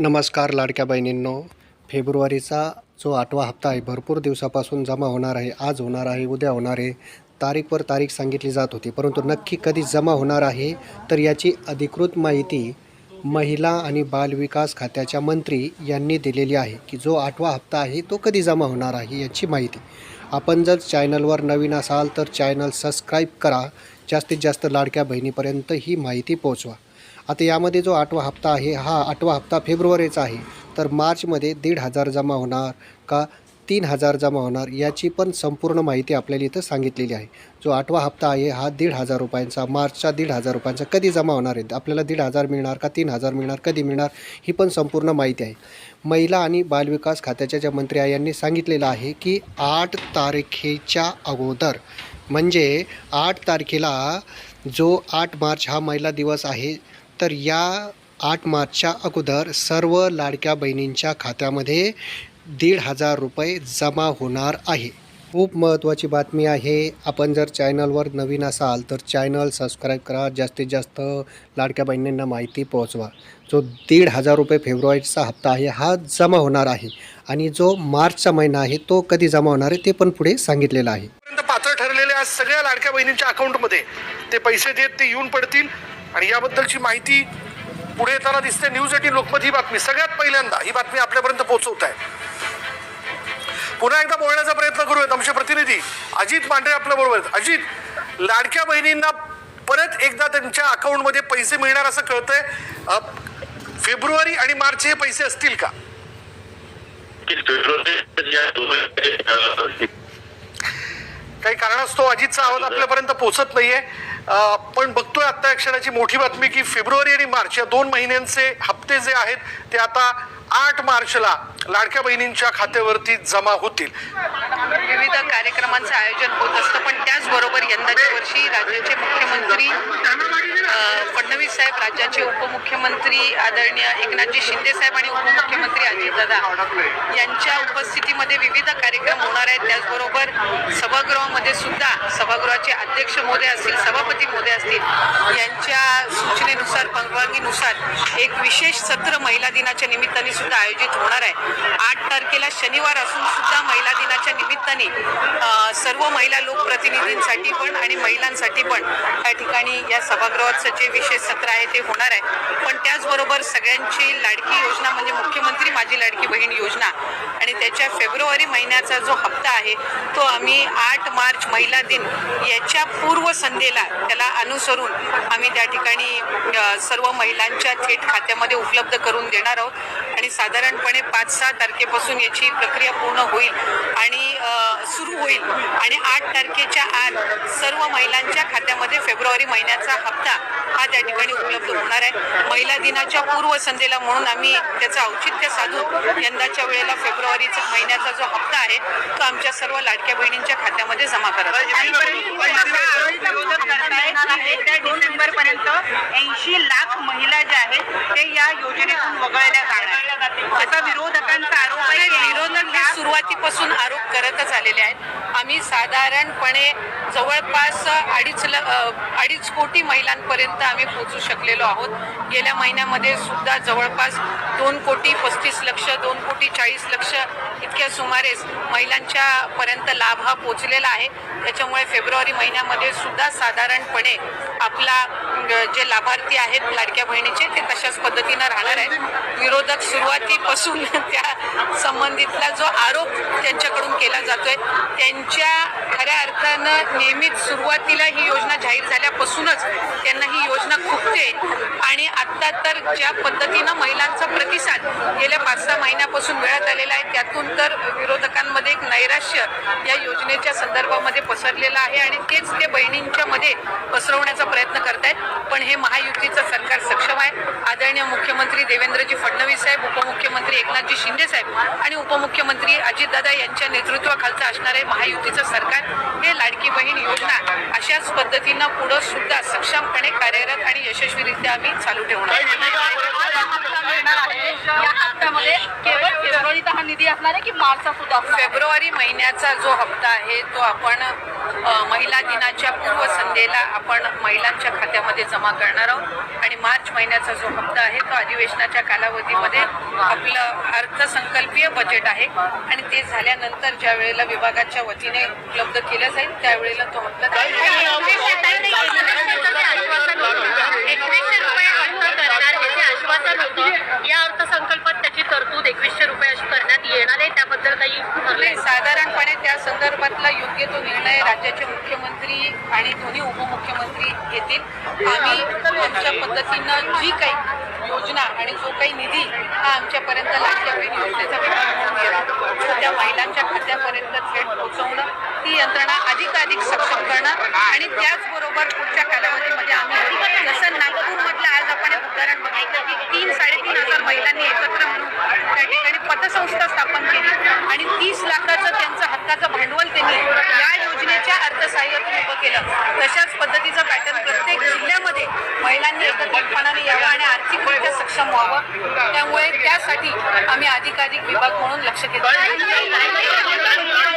नमस्कार लाडक्या बहिणींनो. फेब्रुवारीचा जो आठवा हप्ता आहे भरपूर दिवसापासून जमा होणार आहे आज होणार आहे उद्या होणार आहे तारीखवर तारीख सांगितली जात होती. परंतु नक्की कधी जमा होणार आहे तर याची अधिकृत माहिती महिला आणि बालविकास खात्याच्या मंत्री यांनी दिलेली आहे की जो आठवा हप्ता आहे तो कधी जमा होणार आहे याची माहिती. आपण जर चॅनलवर नवीन असाल तर चॅनल सबस्क्राईब करा. जास्तीत जास्त लाडक्या बहिणीपर्यंत ही माहिती पोचवा आता यामध्ये जो आठवा हप्ता आहे हा आठवा हप्ता फेब्रुवारीचा आहे. तर मार्चमध्ये दीड हजार जमा होणार का तीन हजार जमा होणार याची पण संपूर्ण माहिती आपल्याला इथं सांगितलेली आहे. जो आठवा हप्ता आहे हा दीड हजार रुपयांचा मार्चचा दीड हजार रुपयांचा कधी जमा होणार आहे? आपल्याला दीड हजार मिळणार का तीन हजार मिळणार कधी मिळणार ही पण संपूर्ण माहिती आहे. महिला आणि बालविकास खात्याच्या ज्या मंत्री आहे यांनी सांगितलेलं आहे की आठ तारखेच्या अगोदर म्हणजे आठ तारखेला जो आठ मार्च हा महिला दिवस आहे तर या आठ मार्चच्या अगोदर सर्व लाडक्या बहिणींच्या खात्यामध्ये दीड हजार रुपये जमा होणार आहे. खूप महत्त्वाची बातमी आहे. आपण जर चॅनलवर नवीन असाल तर चॅनल सबस्क्राईब करा. जास्तीत जास्त लाडक्या बहिणींना माहिती पोहोचवा. जो दीड हजार रुपये फेब्रुवारीचा हप्ता आहे हा जमा होणार आहे. आणि जो मार्चचा महिना आहे तो कधी जमा होणार आहे ते पण पुढे सांगितलेलं आहे. पात्र ठरलेल्या सगळ्या लाडक्या बहिणींच्या अकाउंटमध्ये ते पैसे देत ते येऊन पडतील. आणि याबद्दलची माहिती पुढे येताना दिसते. न्यूज एटीन लोकमत ही बातमी. सगळ्यात पहिल्यांदा ही बातमी आपल्यापर्यंत पोहोचवत आहे. पुन्हा एकदा बोलण्याचा प्रयत्न करूयात. आमचे प्रतिनिधी अजित पांढरे आपल्या बरोबर आहेत. अजित लाडक्या बहिणींना परत एकदा त्यांच्या अकाउंटमध्ये पैसे मिळणार असं कळतंय. फेब्रुवारी आणि मार्च हे पैसे असतील का? काही कारणास्तव अजितचा आवाज आपल्यापर्यंत पोहोचत नाहीये. पण बघतोय आता या क्षणाची मोठी बातमी की फेब्रुवारी आणि मार्च या दोन महिन्यांचे हप्ते जे आहेत ते आता आठ मार्चला लाडक्या बहिणींच्या खात्यावरती जमा होतील. विविध कार्यक्रमांचं आयोजन होत असतं पण त्याचबरोबर यंदाच्या वर्षी राज्याचे मुख्यमंत्री फडणवीस साहेब राज्याचे उपमुख्यमंत्री आदरणीय एकनाथजी शिंदे साहेब आणि उपमुख्यमंत्री दादा यांच्या उपस्थितीमध्ये विविध कार्यक्रम होणार आहेत. त्याचबरोबर सभागृहामध्ये सुद्धा सभागृहाचे अध्यक्ष मोदय असतील सभापती मोदय असतील यांच्या सूचनेनुसार परवानगीनुसार एक विशेष सत्र महिला दिनाच्या निमित्ताने सुद्धा आयोजित होणार आहे. आठ तारखेला शनिवार असून सुद्धा महिला दिनाच्या निमित्ताने सर्व महिला लोकप्रतिनिधींसाठी पण आणि महिलांसाठी पण त्या ठिकाणी या सभागृहाचं जे विशेष सत्र आहे ते होणार आहे. पण त्याचबरोबर सगळ्यांची लाडकी योजना म्हणजे मुख्यमंत्री माझी लाडकी बहीण योजना. आणि त्याच्या फेब्रुवारी महिन्याचा जो हप्ता आहे तो आम्ही आठ मार्च महिला दिन याच्या पूर्वसंध्येला त्याला अनुसरून आम्ही त्या ठिकाणी सर्व महिलांच्या थेट खात्यामध्ये उपलब्ध करून देणार आहोत. आणि साधारणपणे पाच सहा तारखेपासून याची प्रक्रिया पूर्ण होईल आणि सुरू होईल. आणि आठ तारखेच्या आत सर्व महिलांच्या खात्यामध्ये फेब्रुवारी महिन्याचा हप्ता हा त्या ठिकाणी उपलब्ध होणार आहे. महिला दिनाच्या पूर्व संध्येला म्हणून आम्ही त्याचं औचित्य साधून यंदाच्या वेळेला फेब्रुवारीचा महिन्याचा जो हप्ता आहे तो आमच्या सर्व लाडक्या बहिणींच्या खात्यामध्ये जमा करत ऐंशी लाख महिला ज्या आहेत ते या योजनेतून वगळल्या जाणार असा विरोधकांचा आरोप आहे विरोधक हे सुरुवातीपासून आरोप करतच आलेले आहेत. आम्ही साधारणपणे जवळपास अडीच ल अडीच कोटी महिलांपर्यंत आम्ही पोचू शकलेलो आहोत. गेल्या महिन्यामध्ये सुद्धा जवळपास दोन कोटी पस्तीस लक्ष दोन कोटी चाळीस लक्ष इतक्या सुमारेस महिलांच्या पर्यंत लाभ हा पोचलेला आहे. त्याच्यामुळे फेब्रुवारी महिन्यामध्ये सुद्धा साधारणपणे आपला जे लाभार्थी आहेत लाडक्या बहिणीचे ते तशाच पद्धतीनं राहणार आहेत. विरोधक सुरुवातीपासून त्या संबंधितला जो आरोप त्यांच्याकडून केला जातोय त्यांच्या खऱ्या अर्थानं नेहमीच सुरुवातीला ही योजना जाहीर झाल्यापासूनच त्यांना ही योजना खुपते. आणि आत्ता तर ज्या पद्धतीनं महिलांचा प्रतिसाद गेल्या पाच सहा महिन्यापासून मिळत आलेला आहे त्यातून तर विरोधकांमध्ये एक नैराश्य या योजनेच्या संदर्भामध्ये पसरलेलं आहे आणि तेच ते बहिणींच्या मध्ये पसरवण्याचा प्रयत्न करतायत. पण हे महायुतीचं सरकार सक्षम आहे. आदरणीय मुख्यमंत्री देवेंद्रजी फडणवीस साहेब उपमुख्यमंत्री एकनाथजी शिंदे साहेब आणि उपमुख्यमंत्री अजितदादा यांच्या नेतृत्वाखालचं असणारे महायुतीचं सरकार. हे लाडकी बहीण योजना अशाच पद्धतीनं पुढं सुद्धा सक्षमपणे कार्यरत आणि यशस्वीरित्या आम्ही चालू ठेवणार. केवळ फेब्रुवारीचा हा निधी असणार आहे की मार्चचा सुद्धा? फेब्रुवारी महिन्याचा जो हप्ता आहे तो आपण महिला दिनाच्या पूर्व संध्येला आपण महिलांच्या खात्यामध्ये जमा करणार आहोत. आणि मार्च महिन्याचा जो हप्ता आहे तो अधिवेशनाच्या कालावधीमध्ये आपलं अर्थसंकल्पीय बजेट आहे. आणि ते झाल्यानंतर ज्या वेळेला विभागाच्या वतीने उपलब्ध केलं जाईल त्यावेळेला तो हप्ता एकवीसशे रुपये खर्च करणार याचे आश्वासन होतं या अर्थसंकल्पात त्याची तरतूद एकवीसशे रुपये अशी करण्यात येणार आहे त्याबद्दल काही ठरलंय नाही साधारणपणे त्या संदर्भातला योग्य तो निर्णय राज्याचे मुख्यमंत्री आणि दोन्ही उपमुख्यमंत्री घेतील. आम्ही आमच्या पद्धतीनं जी काही योजना आणि जो काही निधी हा आमच्यापर्यंत लाडक्या बहीण योजनेचा विभाग म्हणून येतो त्या महिलांच्या खात्यापर्यंत थेट पोहोचवणं ती यंत्रणा अधिकाधिक सक्षम करणं आणि त्याचबरोबर पुढच्या कालावधीमध्ये आम्ही जसं नागपूरमधलं आज आपण एक उदाहरण बघितलं तीन साडेतीन हजार महिलांनी एकत्र म्हणून त्या ठिकाणी पतसंस्था स्थापन केली. आणि तीस लाखाचं त्यांचं हक्काचं भांडवल त्यांनी या योजनेच्या अर्थसहाय्यातून उभं केलं. तशाच पद्धतीचं पॅटर्न प्रत्येक जिल्ह्यामध्ये महिलांनी एकत्रितपणाने यावं आणि आर्थिकरित्या सक्षम व्हावं. त्यामुळे त्यासाठी आम्ही अधिकाधिक विभाग म्हणून लक्ष केंद्रित